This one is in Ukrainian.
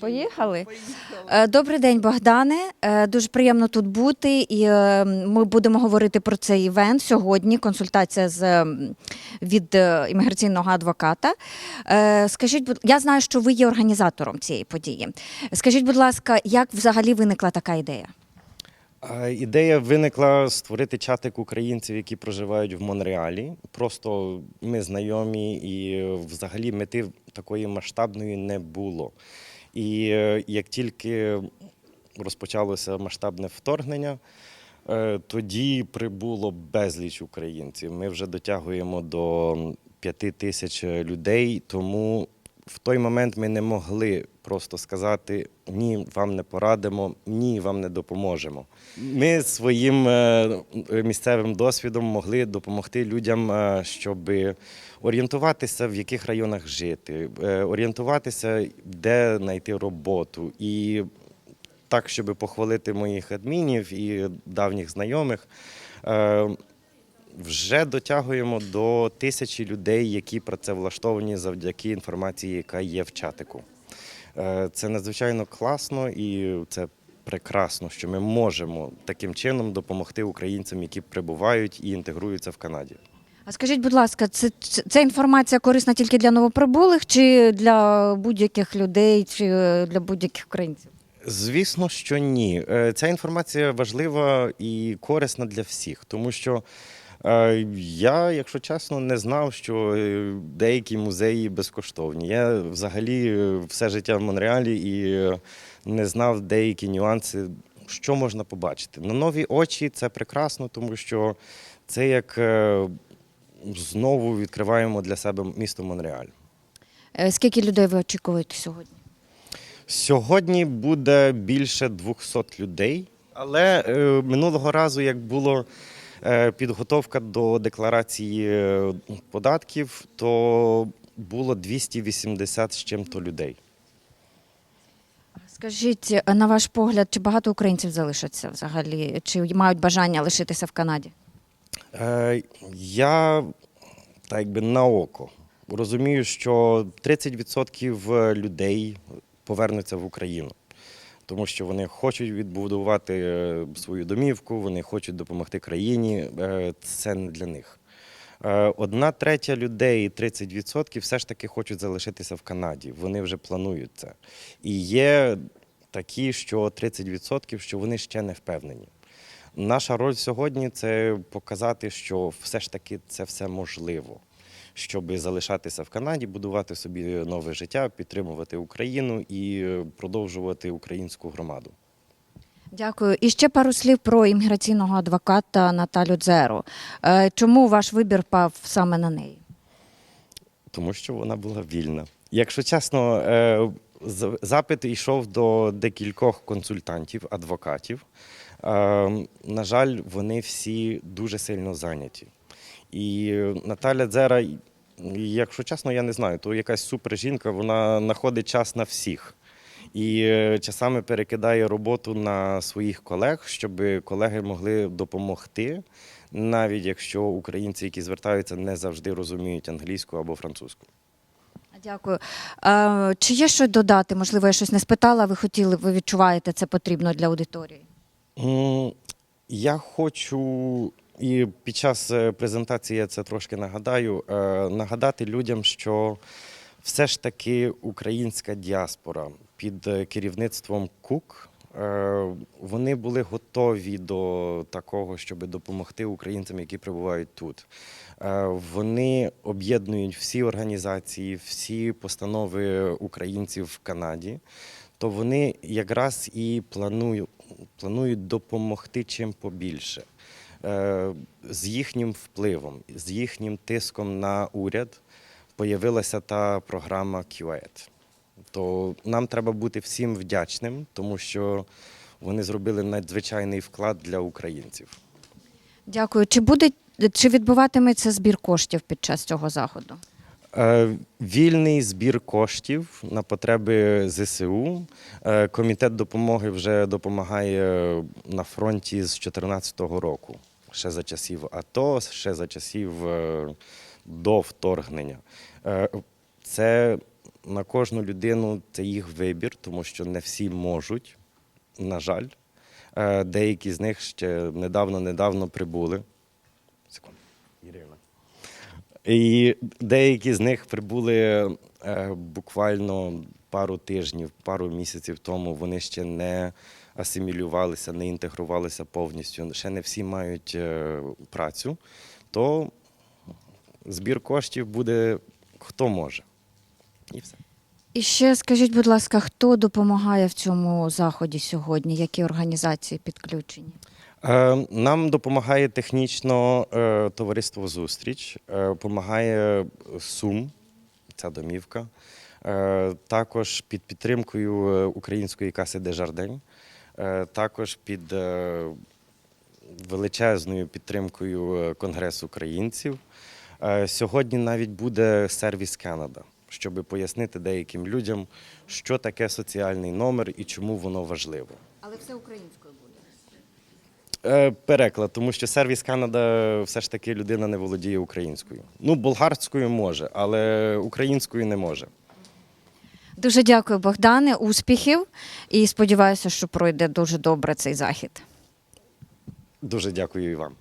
Поїхали. Е, Добрий день, Богдане. Е, Дуже приємно тут бути. І е, ми будемо говорити про цей івент сьогодні. Консультація з від імміграційного адвоката. Скажіть, я знаю, що ви є організатором цієї події. Скажіть, будь ласка, як взагалі виникла така ідея? Ідея виникла створити чатик українців, які проживають в Монреалі. Просто ми знайомі, і взагалі мети такої масштабної не було. І е, як тільки розпочалося масштабне вторгнення, е, тоді прибуло безліч українців. Ми вже дотягуємо до п'яти тисяч людей, тому в той момент ми не могли просто сказати ні, вам не порадимо, ні, вам не допоможемо. Ми своїм е, місцевим досвідом могли допомогти людям, е, щоб орієнтуватися, в яких районах жити, е, орієнтуватися, де знайти роботу. І так, щоб похвалити моїх адмінів і давніх знайомих. Вже дотягуємо до тисячі людей, які працевлаштовані завдяки інформації, яка є в чатику. Е, Це надзвичайно класно і це прекрасно, що ми можемо таким чином допомогти українцям, які прибувають і інтегруються в Канаді. А скажіть, будь ласка, це, ця інформація корисна тільки для новоприбулих чи для будь-яких людей, чи е, для будь-яких українців? Звісно, що ні. Е, Ця інформація важлива і корисна для всіх, тому що я, якщо чесно, не знав, що е, деякі музеї безкоштовні. Я взагалі е, все життя в Монреалі і е, не знав деякі нюанси, що можна побачити. На нові очі це прекрасно, тому що це як е, знову відкриваємо для себе місто Монреаль. Е, Скільки людей ви очікуєте сьогодні? Сьогодні буде більше 200 людей, але е, минулого разу, як було е, підготовка до декларації е, податків, то було 280 з чим-то людей. Скажіть, на ваш погляд, чи багато українців залишаться взагалі, чи мають бажання лишитися в Канаді? Е, я так якби на око розумію, що 30% людей повернуться в Україну, тому що вони хочуть відбудувати е, свою домівку, вони хочуть допомогти країні. Е, Це не для них. Е, Одна третя людей, 30%, все ж таки хочуть залишитися в Канаді. Вони вже планують це. І є такі, що 30%, що вони ще не впевнені. Наша роль сьогодні це показати, що все ж таки це все можливо, щоб залишатися в Канаді, будувати собі нове життя, підтримувати Україну і е, продовжувати українську громаду. Дякую. І ще пару слів про імміграційного адвоката Наталю Дзеру. Е, Чому ваш вибір пав саме на неї? тому що вона була вільна. Якщо чесно, е, запит йшов до декількох консультантів, адвокатів. Е, На жаль, вони всі дуже сильно зайняті. І Наталя Дзера, якщо чесно, я не знаю, то якась супер жінка, вона знаходить час на всіх. І е, часами перекидає роботу на своїх колег, щоб колеги могли допомогти, навіть якщо українці, які звертаються, не завжди розуміють англійську або французьку. Дякую. Е, Чи є щось додати? Можливо, я щось не спитала, ви хотіли, ви відчуваєте це потрібно для аудиторії? Я хочу, і під час е, презентації я це трошки нагадаю, е, нагадати людям, що все ж таки українська діаспора під е, керівництвом КУК. Вони були готові до такого, щоб допомогти українцям, які перебувають тут. Вони об'єднують всі організації, всі постанови українців в Канаді. То вони якраз і планують, планують допомогти чим побільше. Е, З їхнім впливом, з їхнім тиском на уряд появилася та програма QAED. То нам треба бути всім вдячним, тому що вони зробили надзвичайний вклад для українців. Дякую. Чи буде чи відбуватиметься збір коштів під час цього заходу? Е, Вільний збір коштів на потреби ЗСУ. Е, Комітет допомоги вже допомагає на фронті з 2014 року, ще за часів АТО, ще за часів е, до вторгнення. Це на кожну людину це їх вибір, тому що не всі можуть, на жаль. Деякі з них ще недавно-недавно прибули. Секунду. Ірина. І деякі з них прибули е, буквально пару тижнів, пару місяців тому. Вони ще не асимілювалися, не інтегрувалися повністю. Ще не всі мають е, працю. То збір коштів буде хто може. І все. І ще скажіть, будь ласка, хто допомагає в цьому заході сьогодні? Які організації підключені? Е, Нам допомагає технічно е, товариство Зустріч, е, допомагає Сум, ця домівка. Е, Також під підтримкою е, української каси Дежардень, е, також під е, величезною підтримкою е, Конгресу українців. Е, Сьогодні навіть буде сервіс Канада, щоб пояснити деяким людям, що таке соціальний номер і чому воно важливо. Але все українською буде. Е, Переклад, тому що сервіс Канада все ж таки людина не володіє українською. Ну, болгарською може, але українською не може. Дуже дякую, Богдане. Успіхів і сподіваюся, що пройде дуже добре цей захід. Дуже дякую і вам.